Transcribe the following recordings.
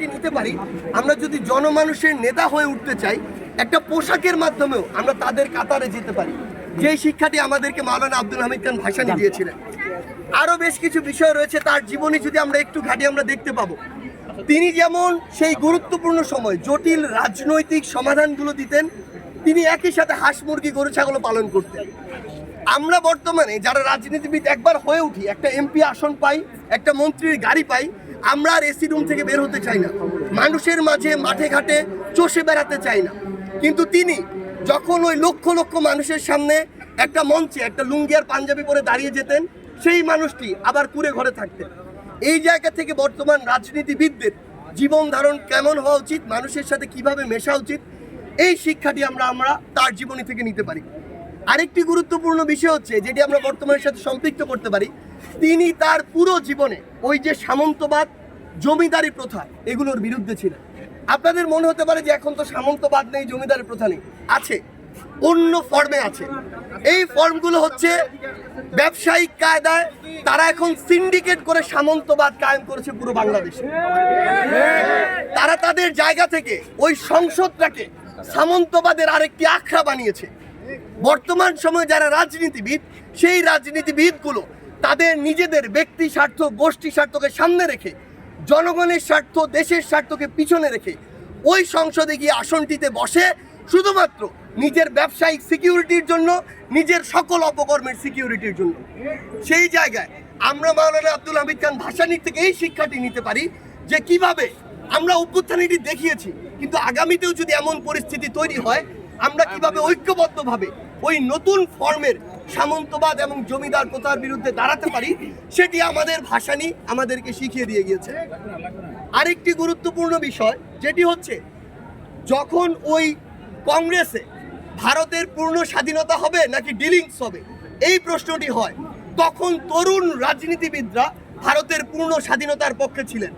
শিক্ষাটি নিতে পারি, আমরা যদি জনমানুষের নেতা হয়ে উঠতে চাই, একটা পোশাকের মাধ্যমেও আমরা তাদের কাতারে যেতে পারি। যেই শিক্ষাটি আমাদেরকে মাওলানা আব্দুল হামিদ খান ভাসানি দিয়েছিলেন। আরও বেশ কিছু বিষয় রয়েছে, তার জীবনী যদি আমরা একটু ঘাটি আমরা দেখতে পাবো। তিনি যেমন সেই গুরুত্বপূর্ণ সময় জটিল রাজনৈতিক সমাধানগুলো দিতেন, তিনি একই সাথে হাঁস, মুরগি, গরু ছাগল পালন করতেন। আমরা বর্তমানে যারা রাজনীতিবিদ একবার হয়ে উঠি, একটা এমপি আসন পাই, একটা মন্ত্রীর গাড়ি পাই আমরা আর এসি রুম থেকে বের হতে চাই না। মানুষের মাঝে মাঠে ঘাটে চষে বেড়াতে চাই না। কিন্তু তিনি যখন ওই লক্ষ লক্ষ মানুষের সামনে একটা মঞ্চে, একটা লুঙ্গি আর পাঞ্জাবি পরে দাঁড়িয়ে যেতেন, সেই মানুষটি আবার কুড়ে ঘরে থাকতেন। এই জায়গা থেকে বর্তমান রাজনীতিবিদদের জীবন ধারণ কেমন হওয়া উচিত, মানুষের সাথে কীভাবে মেশা উচিত, এই শিক্ষাটি আমরা আমরা তার জীবনী থেকে নিতে পারি। আরেকটি গুরুত্বপূর্ণ বিষয় হচ্ছে, যেটি আমরা বর্তমানের সাথে সম্পৃক্ত করতে পারি, তিনি তার পুরো জীবনে ওই যে সামন্তবাদ জমিদারি প্রথা, এগুলোর বিরুদ্ধে ছিলেন। আপনাদের মনে হতে পারে যে এখন তো সামন্তবাদ নেই, জমিদারি প্রথা নেই। আছে, অন্য ফর্মে আছে। এই ফর্মগুলো হচ্ছে ব্যবসায়িক কায়দায় তারা এখন সিন্ডিকেট করে সামন্তবাদ কায়েম করেছে পুরো বাংলাদেশে। তারা তাদের জায়গা থেকে ওই সংসদটাকে সামন্তবাদের আরেকটি আখড়া বানিয়েছে। বর্তমান সময়ে যারা রাজনীতিবিদ, সেই রাজনীতিবিদগুলো তাদের নিজেদের ব্যক্তি স্বার্থ, গোষ্ঠী স্বার্থকে সামনে রেখে জনগণের স্বার্থ, দেশের স্বার্থকে পিছনে রেখে ওই সংসদে গিয়ে আসনটিতে বসে শুধুমাত্র নিজের ব্যবসায়িক সিকিউরিটির জন্য, নিজের সকল অপকর্মের সিকিউরিটির জন্য। সেই জায়গায় আমরা মাওলানা আব্দুল হামিদ খান ভাসানির থেকে এই শিক্ষাটি নিতে পারি যে কীভাবে আমরা অভ্যুত্থানীটি দেখিয়েছি, কিন্তু আগামীতেও যদি এমন পরিস্থিতি তৈরি হয় আমরা কীভাবে ঐক্যবদ্ধভাবে ওই নতুন ফর্মের সামন্তবাদ এবং জমিদার প্রথার বিরুদ্ধে দাঁড়াতে পারি সেটি আমাদের ভাসানি আমাদেরকে শিখিয়ে দিয়ে গিয়েছে। আরেকটি গুরুত্বপূর্ণ বিষয় যেটি হচ্ছে যখন ওই কংগ্রেসে ভারতের পূর্ণ স্বাধীনতা হবে নাকি ডিলিংস হবে এই প্রশ্নটি হয়। তখন তরুণ রাজনীতিবিদরা ভারতের পূর্ণ স্বাধীনতার পক্ষে ছিলেন।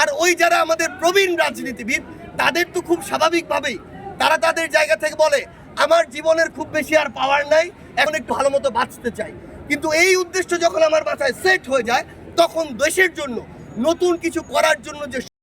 আর ওই যারা আমাদের প্রবীণ রাজনীতিবিদ তাদের তো খুব স্বাভাবিকভাবেই তারা তাদের জায়গা থেকে বলে, আমার জীবনের খুব বেশি আর পাওয়ার নাই, এখন একটু ভালো মতো বাঁচতে চাই। কিন্তু এই উদ্দেশ্য যখন আমার মাথায় সেট হয়ে যায়, তখন দেশের জন্য নতুন কিছু করার জন্য যে